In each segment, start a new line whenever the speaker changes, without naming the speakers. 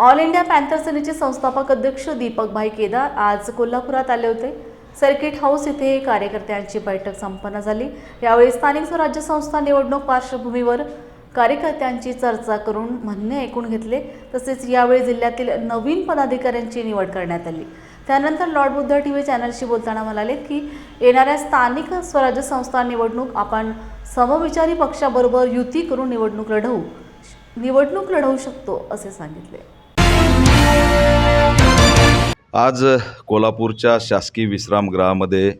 All India panther सेनेचे संस्थापक अध्यक्ष दीपकभाई केदार आज कोल्हापुरात आले होते. सर्किट हाऊस येथे कार्यकर्त्यांची बैठक संपन्न झाली. यावेळी स्थानिक स्वराज्य संस्था निवडणूक पार्श्वभूमीवर कार्यकर्त्यांची चर्चा करून म्हणणे ऐकून घेतले. तसेच यावेळी जिल्ह्यातील नवीन पदाधिकाऱ्यांची निवड करण्यात आली. त्यानंतर लॉर्ड बुद्ध टी व्ही चॅनलशी बोलताना म्हणाले की येणाऱ्या स्थानिक स्वराज्य संस्था निवडणूक आपण समविचारी पक्षाबरोबर युती करून निवडणूक लढवू निवडणूक लढवू शकतो असे सांगितले.
आज कोल्हापूरच्या शासकीय विश्रामगृहामध्ये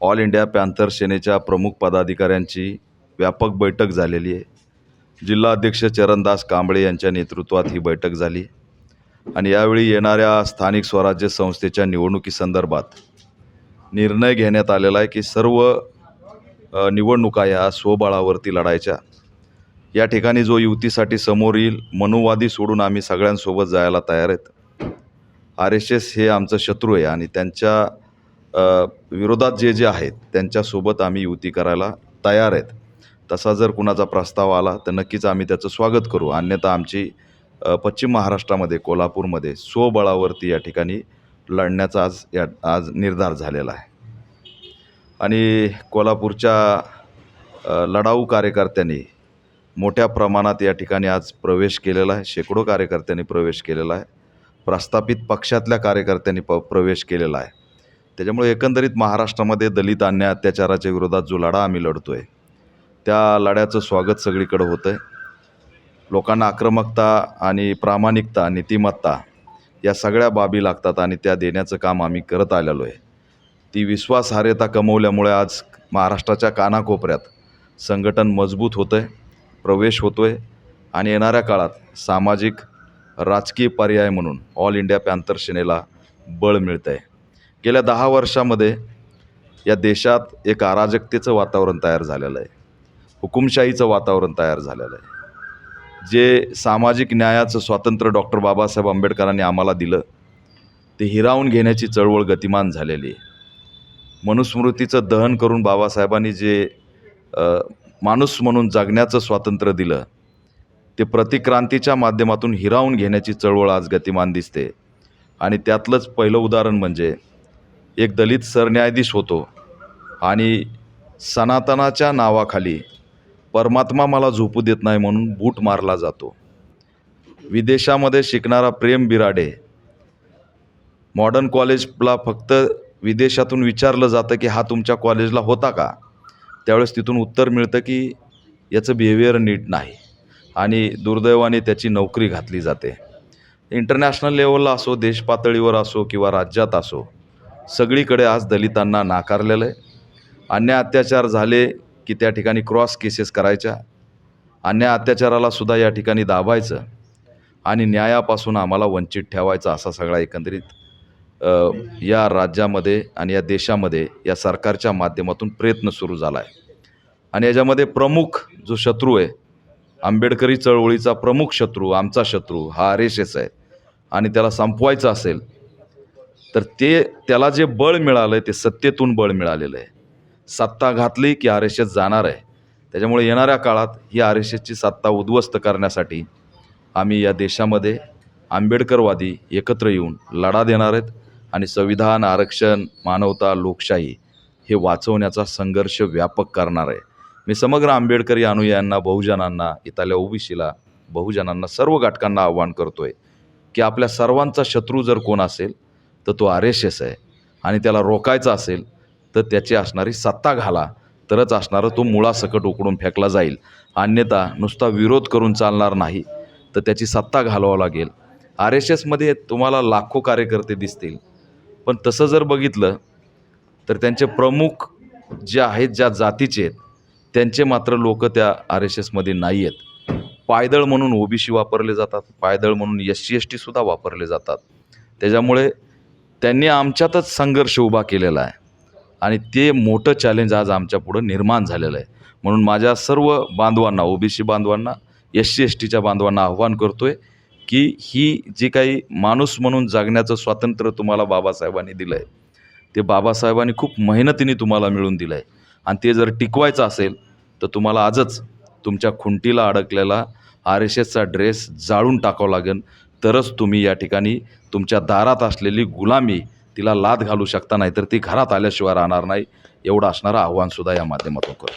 ऑल इंडिया पॅन्थर सेनेच्या प्रमुख पदाधिकाऱ्यांची व्यापक बैठक झालेली आहे. जिल्हाध्यक्ष चरणदास कांबळे यांच्या नेतृत्वात ही बैठक झाली. आणि यावेळी येणाऱ्या स्थानिक स्वराज्य संस्थेच्या निवडणुकीसंदर्भात निर्णय घेण्यात आलेला आहे की सर्व निवडणुका या स्वबळावरती लढायच्या. या ठिकाणी जो युतीसाठी समोर येईल मनुवादी सोडून आम्ही सगळ्यांसोबत जायला तयार आहेत. आर एस एस हे आमचं शत्रू आहे आणि त्यांच्या विरोधात जे जे आहेत त्यांच्यासोबत आम्ही युती करायला तयार आहेत. तसा जर कुणाचा प्रस्ताव आला तर नक्कीच आम्ही त्याचं स्वागत करू. अन्यथा आमची पश्चिम महाराष्ट्रामध्ये कोल्हापूरमध्ये स्वबळावरती या ठिकाणी लढण्याचा आज या आज निर्धार झालेला आहे. आणि कोल्हापूरच्या लढाऊ कार्यकर्त्यांनी मोठ्या प्रमाणात या ठिकाणी आज प्रवेश केलेला आहे. शेकडो कार्यकर्त्यांनी प्रवेश केलेला आहे. प्रस्थापित पक्षातल्या कार्यकर्त्यांनी प प्रवेश केलेला आहे. त्याच्यामुळे एकंदरीत महाराष्ट्रामध्ये दलित अन्याय अत्याचाराच्या विरोधात जो लढा आम्ही लढतो आहे त्या लढ्याचं स्वागत सगळीकडं होतं आहे लोकांना आक्रमकता आणि प्रामाणिकता नीतिमत्ता या सगळ्या बाबी लागतात आणि त्या देण्याचं काम आम्ही करत आलेलो आहे. ती विश्वासार्हता कमवल्यामुळे आज महाराष्ट्राच्या कानाकोपऱ्यात संघटन मजबूत होतं आहे प्रवेश होतो आहे आणि येणाऱ्या काळात सामाजिक राजकीय पर्याय म्हणून ऑल इंडिया पॅन्थर सेनेला बळ मिळतं आहे गेल्या दहा वर्षामध्ये या देशात एक अराजकतेचं वातावरण तयार झालेलं आहे. हुकुमशाहीचं वातावरण तयार झालेलं आहे. जे सामाजिक न्यायाचं स्वातंत्र्य डॉक्टर बाबासाहेब आंबेडकरांनी आम्हाला दिलं ते हिरावून घेण्याची चळवळ गतिमान झालेली आहे. मनुस्मृतीचं दहन करून बाबासाहेबांनी जे माणूस म्हणून जगण्याचं स्वातंत्र्य दिलं. ते प्रतिक्रांतीच्या माध्यमातून हिरावून घेण्याची चळवळ आज गतिमान दिसते. आणि त्यातलंच पहिलं उदाहरण म्हणजे एक दलित सरन्यायाधीश होतो आणि सनातनाच्या नावाखाली परमात्मा मला झोपू देत नाही म्हणून बूट मारला जातो. विदेशामध्ये शिकणारा प्रेम बिराडे मॉडर्न कॉलेजला फक्त विदेशातून विचारलं जातं की हा तुमच्या कॉलेजला होता का? त्यावेळेस तिथून उत्तर मिळतं की याचं बिहेवियर नीट नाही. आणि दुर्दैवाने त्याची नोकरी घातली जाते. इंटरनॅशनल लेवलला असो देश पातळीवर असो किंवा राज्यात असो सगळीकडे आज दलितांना नाकारलेलं आहे. अन्याय अत्याचार झाले की त्या ठिकाणी क्रॉस केसेस करायच्या. अन्याय अत्याचाराला सुद्धा या ठिकाणी दाबायचं. आणि न्यायापासून आम्हाला वंचित ठेवायचा असा सगळा एकंदरीत या राज्यामध्ये आणि या देशामध्ये या सरकारच्या माध्यमातून प्रयत्न सुरू झाला आहे आणि याच्यामध्ये प्रमुख जो शत्रू आहे आंबेडकरी चळवळीचा प्रमुख शत्रू आमचा शत्रू हा आर एस एस आहे. आणि त्याला संपवायचं असेल तर ते त्याला जे बळ मिळालं आहे ते सत्तेतून बळ मिळालेलं आहे. सत्ता घातली की आर एस एस जाणार आहे. त्याच्यामुळे येणाऱ्या काळात ही आर एस एसची सत्ता उद्ध्वस्त करण्यासाठी आम्ही या देशामध्ये आंबेडकरवादी एकत्र येऊन लढा देणार आहेत. आणि संविधान आरक्षण मानवता लोकशाही हे वाचवण्याचा संघर्ष व्यापक करणार आहे. मी समग्र आंबेडकरी अनुयायांना बहुजनांना इथल्या ओबीसीला बहुजनांना सर्व घटकांना आव्हान करतो आहे की आपल्या सर्वांचा शत्रू जर कोण असेल तर तो आर एस एस आहे. आणि त्याला रोकायचा असेल तर त्याची असणारी सत्ता घाला. तरच असणारं तो मुळासकट उकडून फेकला जाईल. अन्यथा नुसता विरोध करून चालणार नाही तर त्याची सत्ता घालवावं लागेल. आर एस एसमध्ये तुम्हाला लाखो कार्यकर्ते दिसतील. पण तसं जर बघितलं तर त्यांचे प्रमुख जे आहेत ज्या जातीचे आहेत त्यांचे मात्र लोक त्या आर एस एसमध्ये नाही आहेत पायदळ म्हणून ओबीसी वापरले जातात पायदळ म्हणून एस सी एस टीसुद्धा वापरले जातात. त्याच्यामुळे त्यांनी आमच्यातच संघर्ष उभा केलेला आहे. आणि ते मोठं चॅलेंज आज आमच्या पुढं निर्माण झालेलं आहे. म्हणून माझ्या सर्व बांधवांना ओबीसी बांधवांना एस सी एस टीच्या बांधवांना आव्हान करतो आहे की ही जी काही माणूस म्हणून जगण्याचं स्वातंत्र्य तुम्हाला बाबासाहेबांनी दिलं आहे ते बाबासाहेबांनी खूप मेहनतीने तुम्हाला मिळून दिलं आहे आणि ते जर टिकवायचं असेल तर तुम्हाला आजच तुमच्या खुंटीला अडकलेला आर एस एसचा ड्रेस जाळून टाकावं लागेल. तरच तुम्ही या ठिकाणी तुमच्या दारात असलेली गुलामी तिला लाद घालू शकता नाही तर ती घरात आल्याशिवाय राहणार नाही. एवढं असणारं आव्हानसुद्धा या माध्यमातून करतो.